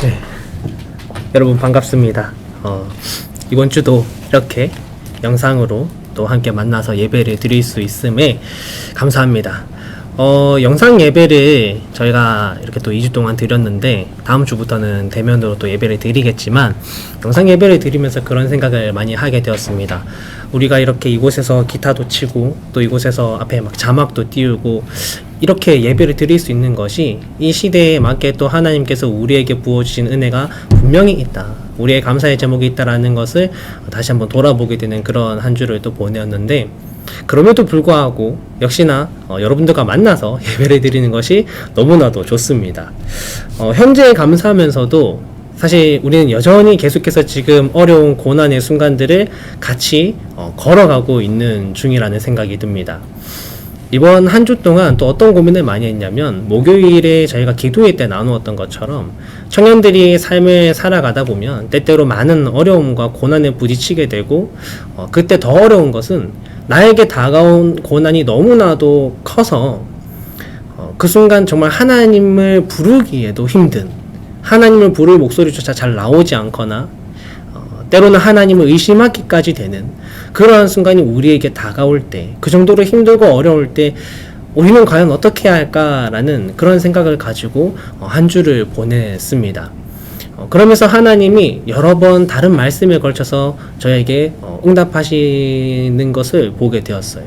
네. 여러분 반갑습니다. 어, 이번 주도 이렇게 영상으로 또 함께 만나서 예배를 드릴 수 있음에 감사합니다. 어, 영상 예배를 저희가 이렇게 또 2주 동안 드렸는데 다음 주부터는 대면으로 또 예배를 드리겠지만 영상 예배를 드리면서 그런 생각을 많이 하게 되었습니다. 우리가 이렇게 이곳에서 기타도 치고 또 이곳에서 앞에 막 자막도 띄우고 이렇게 예배를 드릴 수 있는 것이 이 시대에 맞게 또 하나님께서 우리에게 부어주신 은혜가 분명히 있다. 우리의 감사의 제목이 있다라는 것을 다시 한번 돌아보게 되는 그런 한 주를 또 보내었는데 그럼에도 불구하고 역시나 어, 여러분들과 만나서 예배를 드리는 것이 너무나도 좋습니다. 어, 현재 감사하면서도 사실 우리는 여전히 계속해서 지금 어려운 고난의 순간들을 같이 어, 걸어가고 있는 중이라는 생각이 듭니다. 이번 한 주 동안 또 어떤 고민을 많이 했냐면 목요일에 저희가 기도회 때 나누었던 것처럼 청년들이 삶을 살아가다 보면 때때로 많은 어려움과 고난에 부딪히게 되고 어, 그때 더 어려운 것은 나에게 다가온 고난이 너무나도 커서 어, 그 순간 정말 하나님을 부르기에도 힘든 하나님을 부를 목소리조차 잘 나오지 않거나 어, 때로는 하나님을 의심하기까지 되는 그러한 순간이 우리에게 다가올 때, 그 정도로 힘들고 어려울 때, 우리는 과연 어떻게 해야 할까라는 그런 생각을 가지고 어, 한 주를 보냈습니다. 어, 그러면서 하나님이 여러 번 다른 말씀에 걸쳐서 저에게 어, 응답하시는 것을 보게 되었어요.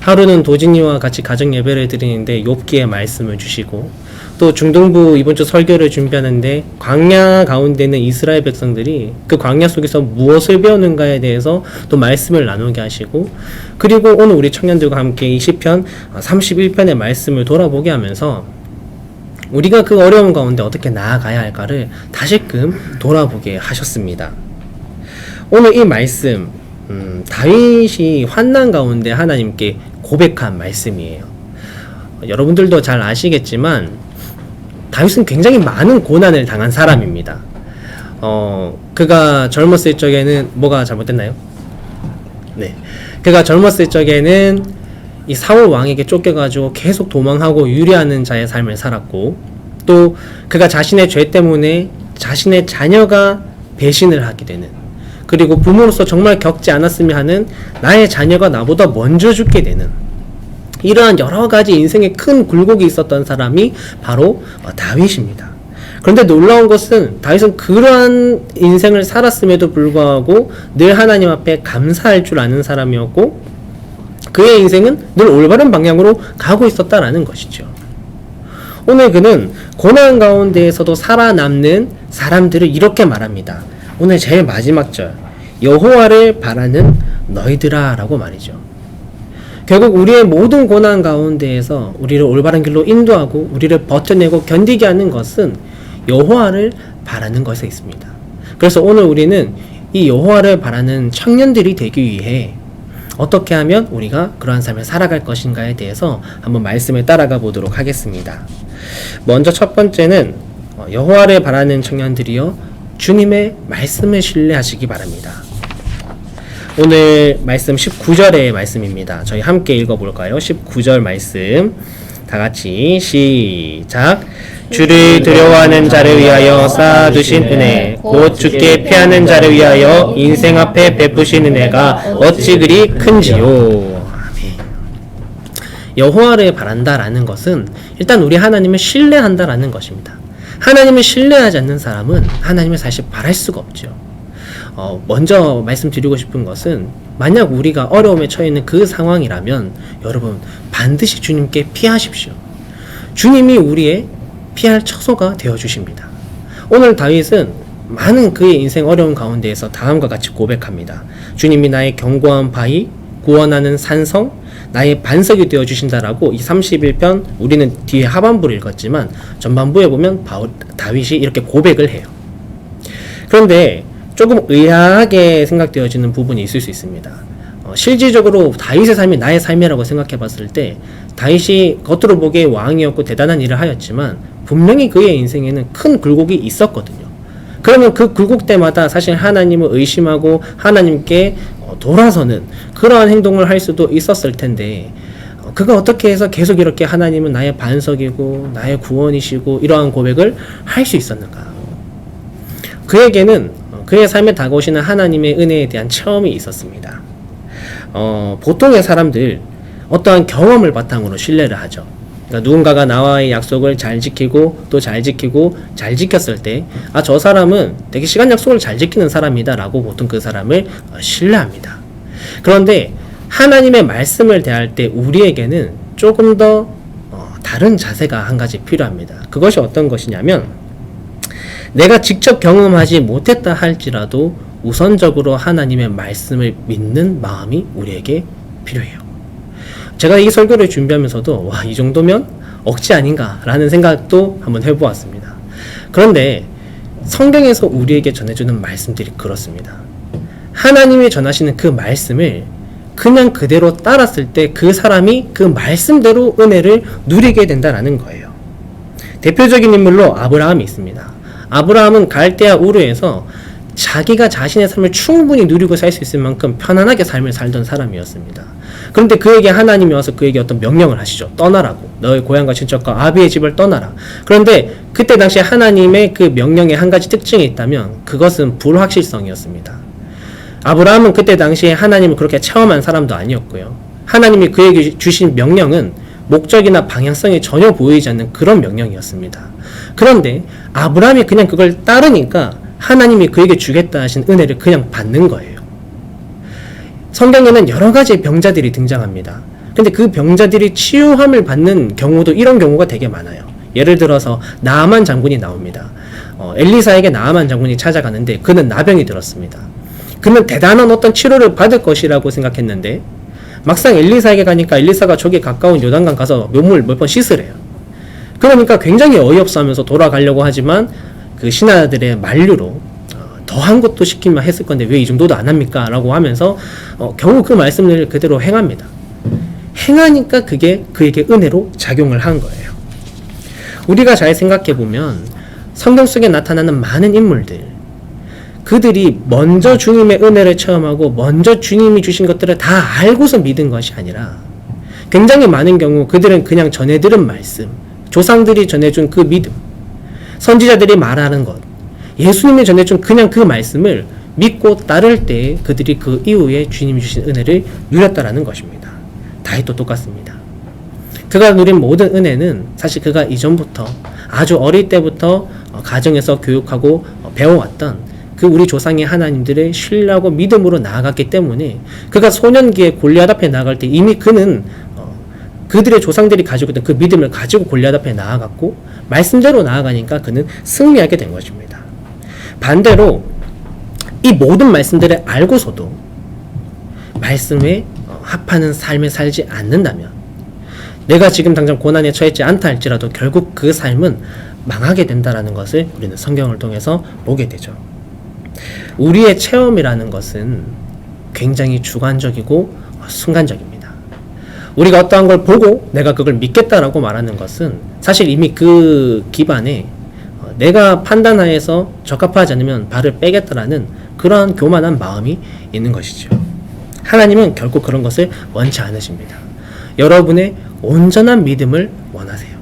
하루는 도진이와 같이 가정 예배를 드리는데 욥기의 말씀을 주시고 또 중동부 이번 주 설교를 준비하는데 광야 가운데 있는 이스라엘 백성들이 그 광야 속에서 무엇을 배우는가에 대해서 또 말씀을 나누게 하시고 그리고 오늘 우리 청년들과 함께 이 시편 31편의 말씀을 돌아보게 하면서 우리가 그 어려움 가운데 어떻게 나아가야 할까를 다시금 돌아보게 하셨습니다. 오늘 이 말씀 음, 다윗이 환난 가운데 하나님께 고백한 말씀이에요. 여러분들도 잘 아시겠지만 다윗은 굉장히 많은 고난을 당한 사람입니다. 어, 그가 젊었을 적에는 뭐가 잘못됐나요? 네. 그가 젊었을 적에는 이 사울 왕에게 쫓겨가지고 계속 도망하고 유리하는 자의 삶을 살았고 또 그가 자신의 죄 때문에 자신의 자녀가 배신을 하게 되는 그리고 부모로서 정말 겪지 않았으면 하는 나의 자녀가 나보다 먼저 죽게 되는 이러한 여러 가지 인생에 큰 굴곡이 있었던 사람이 바로 다윗입니다. 그런데 놀라운 것은 다윗은 그러한 인생을 살았음에도 불구하고 늘 하나님 앞에 감사할 줄 아는 사람이었고 그의 인생은 늘 올바른 방향으로 가고 있었다라는 것이죠. 오늘 그는 고난 가운데에서도 살아남는 사람들을 이렇게 말합니다. 오늘 제일 마지막 절 여호와를 바라는 너희들아라고 말이죠. 결국 우리의 모든 고난 가운데에서 우리를 올바른 길로 인도하고 우리를 버텨내고 견디게 하는 것은 여호와를 바라는 것에 있습니다. 그래서 오늘 우리는 이 여호와를 바라는 청년들이 되기 위해 어떻게 하면 우리가 그러한 삶을 살아갈 것인가에 대해서 한번 말씀을 따라가 보도록 하겠습니다. 먼저 첫 번째는 어, 여호와를 바라는 청년들이여 주님의 말씀을 신뢰하시기 바랍니다. 오늘 말씀 19절의 말씀입니다. 저희 함께 읽어볼까요? 19절 말씀. 다 같이 시작. 주를 두려워하는 자를 위하여 쌓아두신 은혜, 곧 주께 피하는 자를 위하여 인생 앞에 베푸신 은혜가 어찌 그리 큰지요. 여호와를 바란다라는 것은 일단 우리 하나님을 신뢰한다라는 것입니다. 하나님을 신뢰하지 않는 사람은 하나님을 사실 바랄 수가 없죠. 어, 먼저 말씀드리고 싶은 것은 만약 우리가 어려움에 처해 있는 그 상황이라면 여러분 반드시 주님께 피하십시오. 주님이 우리의 피할 처소가 되어 주십니다. 오늘 다윗은 많은 그의 인생 어려운 가운데에서 다음과 같이 고백합니다. 주님이 나의 견고한 바위, 구원하는 산성, 나의 반석이 되어 주신다라고 이 31편 우리는 뒤에 하반부를 읽었지만 전반부에 보면 바울, 다윗이 이렇게 고백을 해요. 그런데 조금 의아하게 생각되어지는 부분이 있을 수 있습니다. 어, 실질적으로 다윗의 삶이 나의 삶이라고 생각해 봤을 때 다윗이 겉으로 보기에 왕이었고 대단한 일을 하였지만 분명히 그의 인생에는 큰 굴곡이 있었거든요. 그러면 그 굴곡 때마다 사실 하나님을 의심하고 하나님께 어, 돌아서는 그러한 행동을 할 수도 있었을 텐데 어, 그가 어떻게 해서 계속 이렇게 하나님은 나의 반석이고 나의 구원이시고 이러한 고백을 할 수 있었는가? 그에게는 어, 그의 삶에 다가오시는 하나님의 은혜에 대한 체험이 있었습니다. 어, 보통의 사람들 어떠한 경험을 바탕으로 신뢰를 하죠. 그러니까 누군가가 나와의 약속을 잘 지키고 또 잘 지키고 잘 지켰을 때, 아, 저 사람은 되게 시간 약속을 잘 지키는 사람이다 라고 보통 그 사람을 어, 신뢰합니다. 그런데 하나님의 말씀을 대할 때 우리에게는 조금 더 어, 다른 자세가 한 가지 필요합니다. 그것이 어떤 것이냐면, 내가 직접 경험하지 못했다 할지라도 우선적으로 하나님의 말씀을 믿는 마음이 우리에게 필요해요. 제가 이 설교를 준비하면서도 와, 이 정도면 억지 아닌가라는 생각도 한번 해보았습니다. 그런데 성경에서 우리에게 전해주는 말씀들이 그렇습니다. 하나님이 전하시는 그 말씀을 그냥 그대로 따랐을 때 그 사람이 그 말씀대로 은혜를 누리게 된다라는 거예요. 대표적인 인물로 아브라함이 있습니다. 아브라함은 갈대아 우르에서 자기가 자신의 삶을 충분히 누리고 살 수 있을 만큼 편안하게 삶을 살던 사람이었습니다. 그런데 그에게 하나님이 와서 그에게 어떤 명령을 하시죠. 떠나라고. 너의 고향과 친척과 아비의 집을 떠나라. 그런데 그때 당시에 하나님의 그 명령에 한 가지 특징이 있다면 그것은 불확실성이었습니다. 아브라함은 그때 당시에 하나님을 그렇게 체험한 사람도 아니었고요. 하나님이 그에게 주신 명령은 목적이나 방향성이 전혀 보이지 않는 그런 명령이었습니다. 그런데 아브라함이 그냥 그걸 따르니까 하나님이 그에게 주겠다 하신 은혜를 그냥 받는 거예요. 성경에는 여러 가지 병자들이 등장합니다. 근데 그 병자들이 치유함을 받는 경우도 이런 경우가 되게 많아요. 예를 들어서 나아만 장군이 나옵니다. 어, 엘리사에게 나아만 장군이 찾아가는데 그는 나병이 들었습니다. 그는 대단한 어떤 치료를 받을 것이라고 생각했는데 막상 엘리사에게 가니까 엘리사가 저기 가까운 요단강 가서 묘물 몇 번 씻으래요. 그러니까 굉장히 어이없어 하면서 돌아가려고 하지만 그 신하들의 만류로 어, 더한 것도 시키면 했을 건데 왜 이 정도도 안 합니까? 라고 하면서 어, 겨우 그 말씀을 그대로 행합니다. 행하니까 그게 그에게 은혜로 작용을 한 거예요. 우리가 잘 생각해 보면 성경 속에 나타나는 많은 인물들 그들이 먼저 주님의 은혜를 체험하고 먼저 주님이 주신 것들을 다 알고서 믿은 것이 아니라 굉장히 많은 경우 그들은 그냥 전해 들은 말씀, 조상들이 전해준 그 믿음, 선지자들이 말하는 것, 예수님이 전해준 그냥 그 말씀을 믿고 따를 때 그들이 그 이후에 주님이 주신 은혜를 누렸다라는 것입니다. 다윗도 똑같습니다. 그가 누린 모든 은혜는 사실 그가 이전부터 아주 어릴 때부터 어, 가정에서 교육하고 어, 배워왔던 그 우리 조상의 하나님들의 신뢰하고 믿음으로 나아갔기 때문에 그가 소년기에 골리앗 앞에 나아갈 때 이미 그는 어, 그들의 조상들이 가지고 있던 그 믿음을 가지고 골리앗 앞에 나아갔고 말씀대로 나아가니까 그는 승리하게 된 것입니다. 반대로 이 모든 말씀들을 알고서도 말씀에 어, 합하는 삶을 살지 않는다면 내가 지금 당장 고난에 처했지 않다 할지라도 결국 그 삶은 망하게 된다라는 것을 우리는 성경을 통해서 보게 되죠. 우리의 체험이라는 것은 굉장히 주관적이고 순간적입니다. 우리가 어떠한 걸 보고 내가 그걸 믿겠다라고 말하는 것은 사실 이미 그 기반에 어, 내가 판단하에서 적합하지 않으면 발을 빼겠다라는 그러한 교만한 마음이 있는 것이죠. 하나님은 결코 그런 것을 원치 않으십니다. 여러분의 온전한 믿음을 원하세요.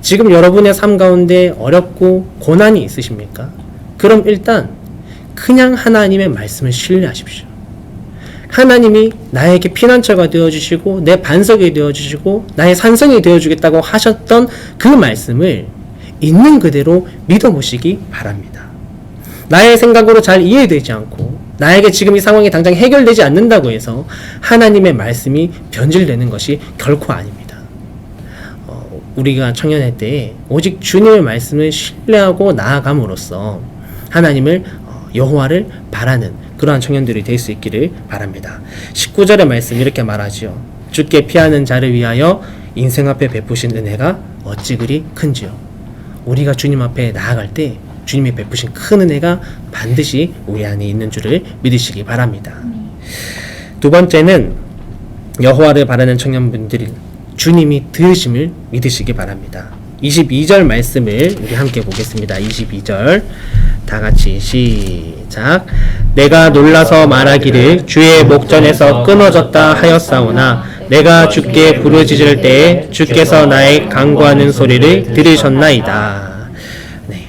지금 여러분의 삶 가운데 어렵고 고난이 있으십니까? 그럼 일단 그냥 하나님의 말씀을 신뢰하십시오. 하나님이 나에게 피난처가 되어주시고 내 반석이 되어주시고 나의 산성이 되어주겠다고 하셨던 그 말씀을 있는 그대로 믿어보시기 바랍니다. 나의 생각으로 잘 이해되지 않고 나에게 지금 이 상황이 당장 해결되지 않는다고 해서 하나님의 말씀이 변질되는 것이 결코 아닙니다. 어, 우리가 청년의 때에 오직 주님의 말씀을 신뢰하고 나아감으로써 하나님을 어, 여호와를 바라는 그러한 청년들이 될 수 있기를 바랍니다. 19절의 말씀 이렇게 말하지요. 주께 피하는 자를 위하여 인생 앞에 베푸신 은혜가 어찌 그리 큰지요. 우리가 주님 앞에 나아갈 때 주님이 베푸신 큰 은혜가 반드시 우리 안에 있는 줄을 믿으시기 바랍니다. 두 번째는 여호와를 바라는 청년분들이 주님이 들으심을 믿으시기 바랍니다. 22절 말씀을 우리 함께 보겠습니다. 22절 다 같이 시작. 내가 놀라서 말하기를 주의 목전에서 끊어졌다 하였사오나 내가 주께 부르짖을 때에 주께서 나의 간구하는 소리를 들으셨나이다. 네.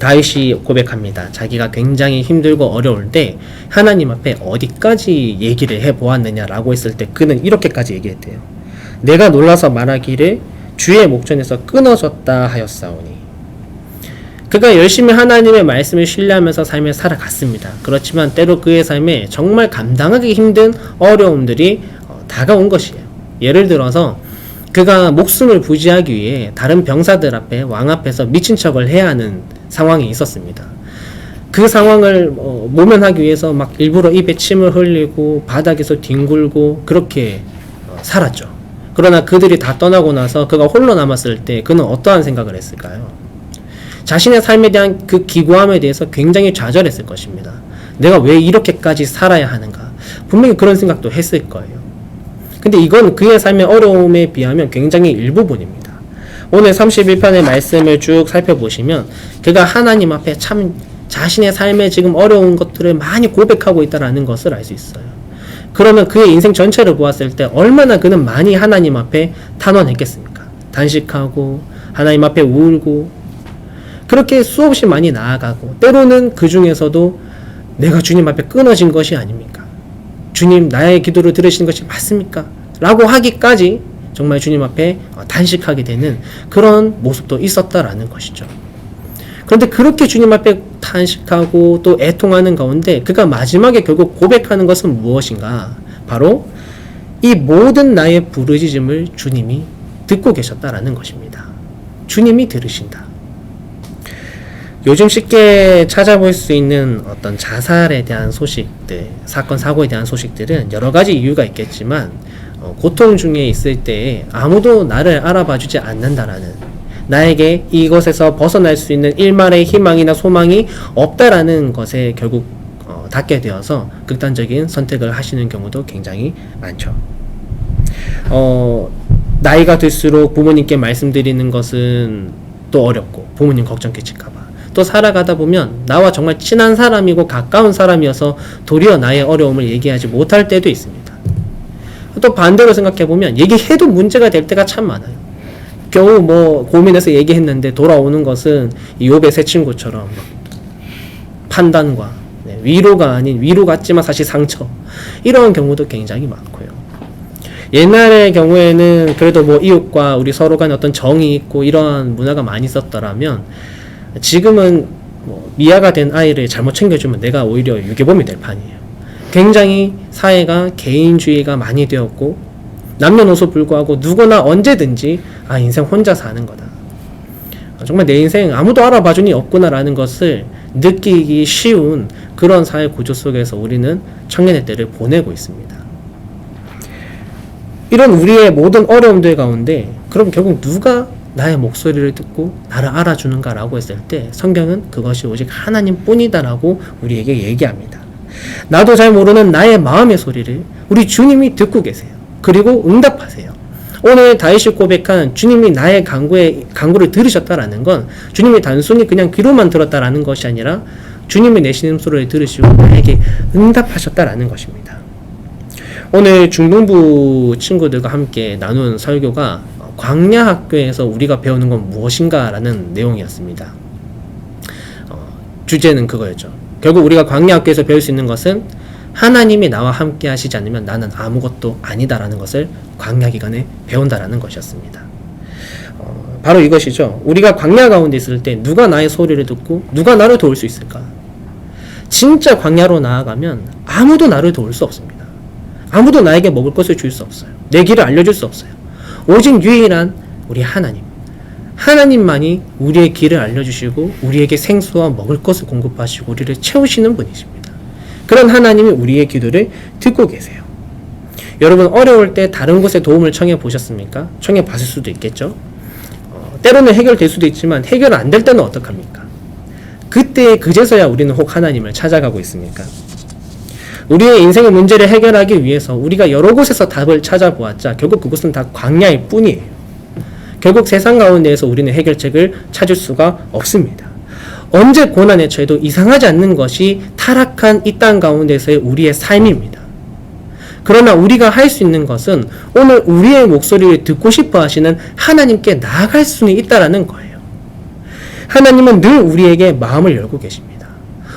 다윗이 고백합니다. 자기가 굉장히 힘들고 어려울 때 하나님 앞에 어디까지 얘기를 해 보았느냐라고 했을 때 그는 이렇게까지 얘기했대요. 내가 놀라서 말하기를 주의 목전에서 끊어졌다 하였사오니 그가 열심히 하나님의 말씀을 신뢰하면서 삶을 살아갔습니다. 그렇지만 때로 그의 삶에 정말 감당하기 힘든 어려움들이 어, 다가온 것이에요. 예를 들어서 그가 목숨을 부지하기 위해 다른 병사들 앞에 왕 앞에서 미친 척을 해야 하는 상황이 있었습니다. 그 상황을 어, 모면하기 위해서 막 일부러 입에 침을 흘리고 바닥에서 뒹굴고 그렇게 어, 살았죠. 그러나 그들이 다 떠나고 나서 그가 홀로 남았을 때 그는 어떠한 생각을 했을까요? 자신의 삶에 대한 그 기구함에 대해서 굉장히 좌절했을 것입니다. 내가 왜 이렇게까지 살아야 하는가? 분명히 그런 생각도 했을 거예요. 근데 이건 그의 삶의 어려움에 비하면 굉장히 일부분입니다. 오늘 31편의 말씀을 쭉 살펴보시면 그가 하나님 앞에 참 자신의 삶에 지금 어려운 것들을 많이 고백하고 있다는 것을 알 수 있어요. 그러면 그의 인생 전체를 보았을 때 얼마나 그는 많이 하나님 앞에 탄원했겠습니까? 단식하고 하나님 앞에 울고 그렇게 수없이 많이 나아가고 때로는 그 중에서도 내가 주님 앞에 끊어진 것이 아닙니까? 주님 나의 기도를 들으시는 것이 맞습니까? 라고 하기까지 정말 주님 앞에 단식하게 되는 그런 모습도 있었다라는 것이죠. 그런데 그렇게 주님 앞에 탄식하고 또 애통하는 가운데 그가 마지막에 결국 고백하는 것은 무엇인가? 바로 이 모든 나의 부르짖음을 주님이 듣고 계셨다라는 것입니다. 주님이 들으신다. 요즘 쉽게 찾아볼 수 있는 어떤 자살에 대한 소식들, 사건, 사고에 대한 소식들은 여러 가지 이유가 있겠지만, 어, 고통 중에 있을 때 아무도 나를 알아봐 주지 않는다라는, 나에게 이것에서 벗어날 수 있는 일말의 희망이나 소망이 없다라는 것에 결국 어, 닿게 되어서 극단적인 선택을 하시는 경우도 굉장히 많죠. 어, 나이가 들수록 부모님께 말씀드리는 것은 또 어렵고 부모님 걱정 끼칠까봐 또 살아가다 보면 나와 정말 친한 사람이고 가까운 사람이어서 도리어 나의 어려움을 얘기하지 못할 때도 있습니다. 또 반대로 생각해 보면 얘기해도 문제가 될 때가 참 많아요. 겨우 뭐 고민해서 얘기했는데 돌아오는 것은 이 욥의 새 친구처럼 판단과 네, 위로가 아닌 위로 같지만 사실 상처 이런 경우도 굉장히 많고요. 옛날의 경우에는 그래도 뭐 이웃과 우리 서로 간에 어떤 정이 있고 이러한 문화가 많이 있었더라면 지금은 뭐 미아가 된 아이를 잘못 챙겨주면 내가 오히려 유괴범이 될 판이에요. 굉장히 사회가 개인주의가 많이 되었고 남녀노소 불구하고 누구나 언제든지 아 인생 혼자 사는 거다. 정말 내 인생 아무도 알아봐주니 없구나라는 것을 느끼기 쉬운 그런 사회 구조 속에서 우리는 청년의 때를 보내고 있습니다. 이런 우리의 모든 어려움들 가운데 그럼 결국 누가 나의 목소리를 듣고 나를 알아주는가라고 했을 때 성경은 그것이 오직 하나님 뿐이다라고 우리에게 얘기합니다. 나도 잘 모르는 나의 마음의 소리를 우리 주님이 듣고 계세요. 그리고 응답하세요. 오늘 다윗이 고백한 주님이 나의 강구에 강구를 들으셨다라는 건 주님이 단순히 그냥 귀로만 들었다라는 것이 아니라 주님이 내시는 소리를 들으시고 나에게 응답하셨다라는 것입니다. 오늘 중동부 친구들과 함께 나눈 설교가 광야 학교에서 우리가 배우는 건 무엇인가라는 내용이었습니다. 어, 주제는 그거였죠. 결국 우리가 광야 학교에서 배울 수 있는 것은 하나님이 나와 함께 하시지 않으면 나는 아무것도 아니다라는 것을 광야 기간에 배운다라는 것이었습니다. 어, 바로 이것이죠. 우리가 광야 가운데 있을 때 누가 나의 소리를 듣고 누가 나를 도울 수 있을까? 진짜 광야로 나아가면 아무도 나를 도울 수 없습니다. 아무도 나에게 먹을 것을 줄 수 없어요. 내 길을 알려줄 수 없어요. 오직 유일한 우리 하나님. 하나님만이 우리의 길을 알려주시고 우리에게 생수와 먹을 것을 공급하시고 우리를 채우시는 분이십니다. 그런 하나님이 우리의 기도를 듣고 계세요. 여러분 어려울 때 다른 곳에 도움을 청해 보셨습니까? 청해 봤을 수도 있겠죠. 어, 때로는 해결될 수도 있지만 해결 안 될 때는 어떡합니까? 그때 그제서야 우리는 혹 하나님을 찾아가고 있습니까? 우리의 인생의 문제를 해결하기 위해서 우리가 여러 곳에서 답을 찾아보았자 결국 그곳은 다 광야일 뿐이에요. 결국 세상 가운데에서 우리는 해결책을 찾을 수가 없습니다. 언제 고난에 처해도 이상하지 않는 것이 타락한 이 땅 가운데서의 우리의 삶입니다. 그러나 우리가 할 수 있는 것은 오늘 우리의 목소리를 듣고 싶어 하시는 하나님께 나아갈 수는 있다라는 거예요. 하나님은 늘 우리에게 마음을 열고 계십니다.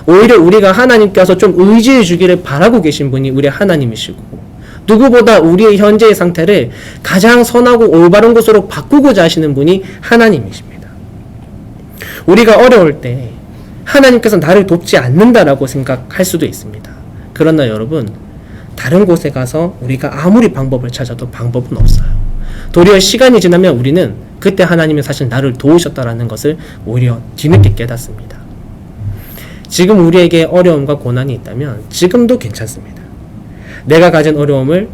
오히려 우리가 하나님께서 좀 의지해 주기를 바라고 계신 분이 우리 하나님이시고 누구보다 우리의 현재의 상태를 가장 선하고 올바른 곳으로 바꾸고자 하시는 분이 하나님이십니다. 우리가 어려울 때 하나님께서 나를 돕지 않는다라고 생각할 수도 있습니다. 그러나 여러분, 다른 곳에 가서 우리가 아무리 방법을 찾아도 방법은 없어요. 도리어 시간이 지나면 우리는 그때 하나님이 사실 나를 도우셨다라는 것을 오히려 뒤늦게 깨닫습니다. 지금 우리에게 어려움과 고난이 있다면 지금도 괜찮습니다. 내가 가진 어려움을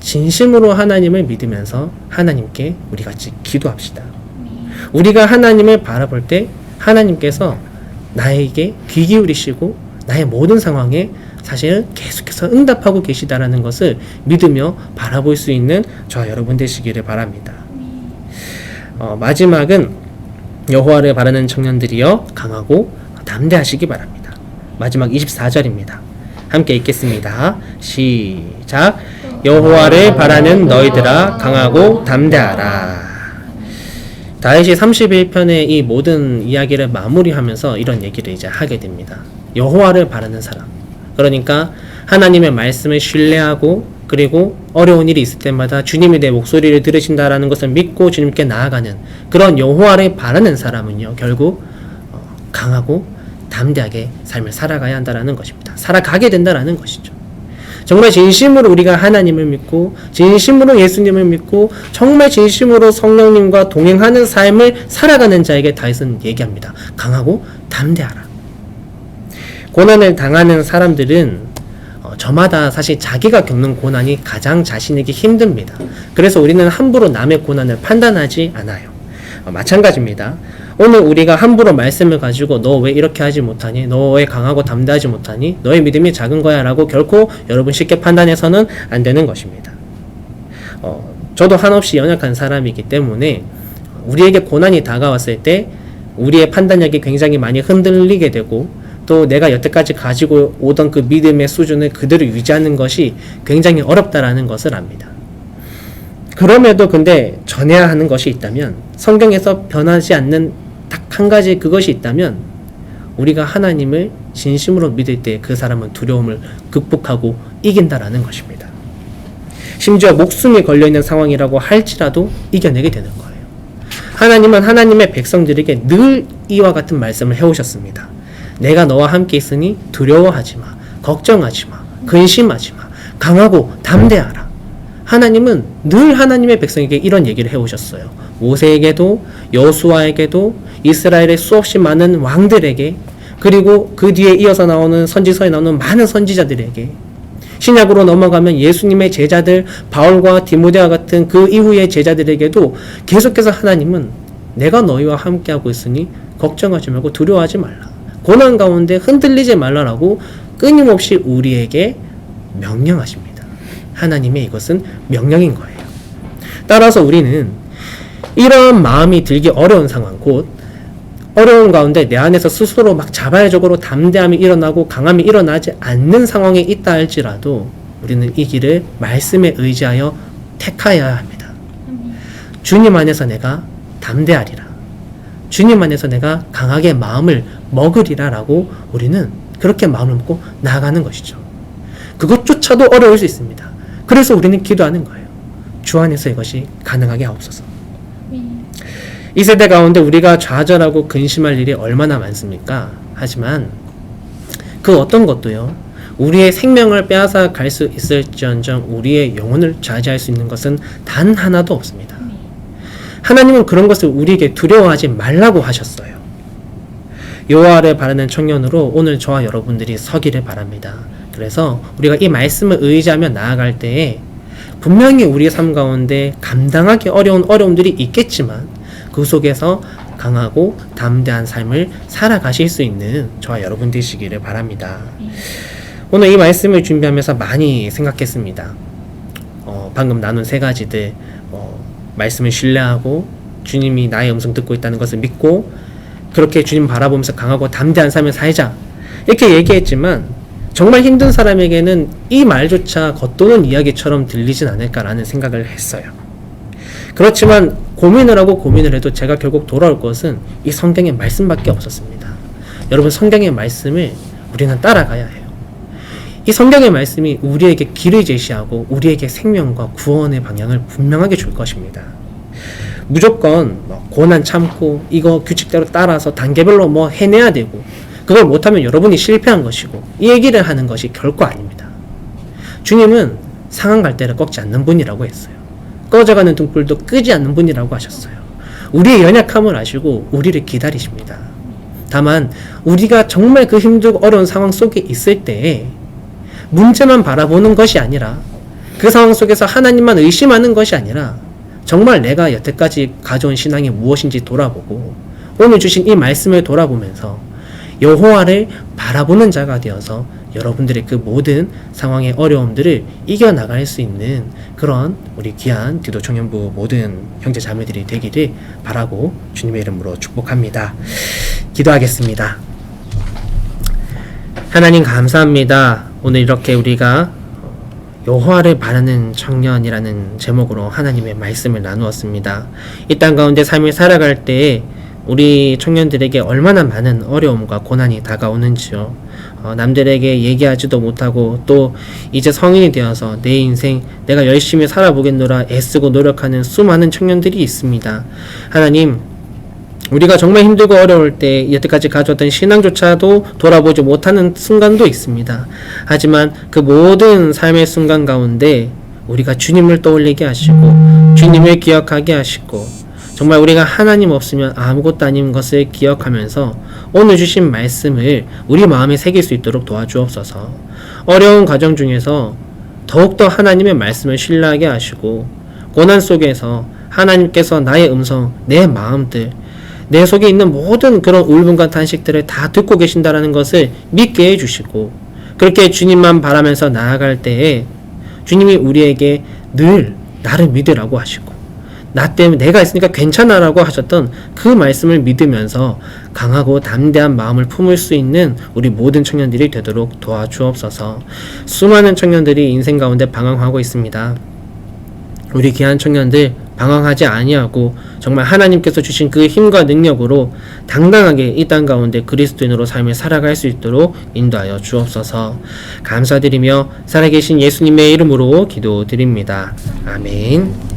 진심으로 하나님을 믿으면서 하나님께 우리 같이 기도합시다. 우리가 하나님을 바라볼 때 하나님께서 나에게 귀 기울이시고 나의 모든 상황에 사실 계속해서 응답하고 계시다라는 것을 믿으며 바라볼 수 있는 저와 여러분 되시기를 바랍니다. 어, 마지막은 여호와를 바라는 청년들이여 강하고 담대하시기 바랍니다. 마지막 24절입니다. 함께 읽겠습니다. 시작. 여호와를 바라는 너희들아 강하고 담대하라. 다윗이 31편의 이 모든 이야기를 마무리하면서 이런 얘기를 이제 하게 됩니다. 여호와를 바라는 사람. 그러니까 하나님의 말씀을 신뢰하고 그리고 어려운 일이 있을 때마다 주님이 내 목소리를 들으신다라는 것을 믿고 주님께 나아가는 그런 여호와를 바라는 사람은요 결국 어, 강하고 담대하게 삶을 살아가야 한다라는 것입니다. 살아가게 된다라는 것이죠. 정말 진심으로 우리가 하나님을 믿고 진심으로 예수님을 믿고 정말 진심으로 성령님과 동행하는 삶을 살아가는 자에게 다윗은 얘기합니다. 강하고 담대하라. 고난을 당하는 사람들은 어, 저마다 사실 자기가 겪는 고난이 가장 자신에게 힘듭니다. 그래서 우리는 함부로 남의 고난을 판단하지 않아요. 어, 마찬가지입니다. 오늘 우리가 함부로 말씀을 가지고 너 왜 이렇게 하지 못하니? 너 왜 강하고 담대하지 못하니? 너의 믿음이 작은 거야 라고 결코 여러분 쉽게 판단해서는 안 되는 것입니다. 어, 저도 한없이 연약한 사람이기 때문에 우리에게 고난이 다가왔을 때 우리의 판단력이 굉장히 많이 흔들리게 되고 또 내가 여태까지 가지고 오던 그 믿음의 수준을 그대로 유지하는 것이 굉장히 어렵다라는 것을 압니다. 그럼에도 근데 전해야 하는 것이 있다면 성경에서 변하지 않는 딱 한 가지 그것이 있다면 우리가 하나님을 진심으로 믿을 때 그 사람은 두려움을 극복하고 이긴다라는 것입니다. 심지어 목숨이 걸려 있는 상황이라고 할지라도 이겨내게 되는 거예요. 하나님은 하나님의 백성들에게 늘 이와 같은 말씀을 해오셨습니다. 내가 너와 함께 있으니 두려워하지 마, 걱정하지 마, 근심하지 마, 강하고 담대하라. 하나님은 늘 하나님의 백성에게 이런 얘기를 해오셨어요. 모세에게도 여수아에게도 이스라엘의 수없이 많은 왕들에게 그리고 그 뒤에 이어서 나오는 선지서에 나오는 많은 선지자들에게 신약으로 넘어가면 예수님의 제자들 바울과 디모데와 같은 그 이후의 제자들에게도 계속해서 하나님은 내가 너희와 함께하고 있으니 걱정하지 말고 두려워하지 말라. 고난 가운데 흔들리지 말라라고 끊임없이 우리에게 명령하십니다. 하나님의 이것은 명령인 거예요. 따라서 우리는 이런 마음이 들기 어려운 상황, 곧 어려운 가운데 내 안에서 스스로 막 자발적으로 담대함이 일어나고 강함이 일어나지 않는 상황에 있다 할지라도 우리는 이 길을 말씀에 의지하여 택하여야 합니다. 주님 안에서 내가 담대하리라. 주님 안에서 내가 강하게 마음을 먹으리라라고 우리는 그렇게 마음을 먹고 나아가는 것이죠. 그것조차도 어려울 수 있습니다. 그래서 우리는 기도하는 거예요. 주 안에서 이것이 가능하게 하옵소서. 이 세대 가운데 우리가 좌절하고 근심할 일이 얼마나 많습니까? 하지만 그 어떤 것도요. 우리의 생명을 빼앗아 갈 수 있을지언정 우리의 영혼을 좌지할 수 있는 것은 단 하나도 없습니다. 하나님은 그런 것을 우리에게 두려워하지 말라고 하셨어요. 여호와 를 바라는 청년으로 오늘 저와 여러분들이 서기를 바랍니다. 그래서 우리가 이 말씀을 의지하며 나아갈 때에 분명히 우리의 삶 가운데 감당하기 어려운 어려움들이 있겠지만 그 속에서 강하고 담대한 삶을 살아가실 수 있는 저와 여러분 되시기를 바랍니다. 오늘 이 말씀을 준비하면서 많이 생각했습니다. 어, 방금 나눈 세 가지들 어, 말씀을 신뢰하고 주님이 나의 음성 듣고 있다는 것을 믿고 그렇게 주님 바라보면서 강하고 담대한 삶을 살자 이렇게 얘기했지만 정말 힘든 사람에게는 이 말조차 겉도는 이야기처럼 들리진 않을까라는 생각을 했어요. 그렇지만 고민을 하고 고민을 해도 제가 결국 돌아올 것은 이 성경의 말씀밖에 없었습니다. 여러분 성경의 말씀을 우리는 따라가야 해요. 이 성경의 말씀이 우리에게 길을 제시하고 우리에게 생명과 구원의 방향을 분명하게 줄 것입니다. 무조건 뭐 고난 참고 이거 규칙대로 따라서 단계별로 뭐 해내야 되고 그걸 못하면 여러분이 실패한 것이고 이 얘기를 하는 것이 결코 아닙니다. 주님은 상한 갈대를 꺾지 않는 분이라고 했어요. 꺼져가는 등불도 끄지 않는 분이라고 하셨어요. 우리의 연약함을 아시고 우리를 기다리십니다. 다만 우리가 정말 그 힘들고 어려운 상황 속에 있을 때에 문제만 바라보는 것이 아니라 그 상황 속에서 하나님만 의심하는 것이 아니라 정말 내가 여태까지 가져온 신앙이 무엇인지 돌아보고 오늘 주신 이 말씀을 돌아보면서 여호와를 바라보는 자가 되어서 여러분들의 그 모든 상황의 어려움들을 이겨나갈 수 있는 그런 우리 귀한 기도 청년부 모든 형제 자매들이 되기를 바라고 주님의 이름으로 축복합니다. 기도하겠습니다. 하나님 감사합니다. 오늘 이렇게 우리가 여호와를 바라는 청년이라는 제목으로 하나님의 말씀을 나누었습니다. 이 땅 가운데 삶을 살아갈 때에 우리 청년들에게 얼마나 많은 어려움과 고난이 다가오는지요. 어, 남들에게 얘기하지도 못하고 또 이제 성인이 되어서 내 인생 내가 열심히 살아보겠노라 애쓰고 노력하는 수많은 청년들이 있습니다. 하나님, 우리가 정말 힘들고 어려울 때 여태까지 가져왔던 신앙조차도 돌아보지 못하는 순간도 있습니다. 하지만 그 모든 삶의 순간 가운데 우리가 주님을 떠올리게 하시고 주님을 기억하게 하시고 정말 우리가 하나님 없으면 아무것도 아닌 것을 기억하면서 오늘 주신 말씀을 우리 마음에 새길 수 있도록 도와주옵소서. 어려운 과정 중에서 더욱더 하나님의 말씀을 신뢰하게 하시고 고난 속에서 하나님께서 나의 음성, 내 마음들, 내 속에 있는 모든 그런 울분과 탄식들을 다 듣고 계신다라는 것을 믿게 해주시고 그렇게 주님만 바라면서 나아갈 때에 주님이 우리에게 늘 나를 믿으라고 하시고 나 때문에 내가 있으니까 괜찮아라고 하셨던 그 말씀을 믿으면서 강하고 담대한 마음을 품을 수 있는 우리 모든 청년들이 되도록 도와주옵소서. 수많은 청년들이 인생 가운데 방황하고 있습니다. 우리 귀한 청년들 방황하지 아니하고 정말 하나님께서 주신 그 힘과 능력으로 당당하게 이 땅 가운데 그리스도인으로 삶을 살아갈 수 있도록 인도하여 주옵소서. 감사드리며 살아계신 예수님의 이름으로 기도드립니다. 아멘.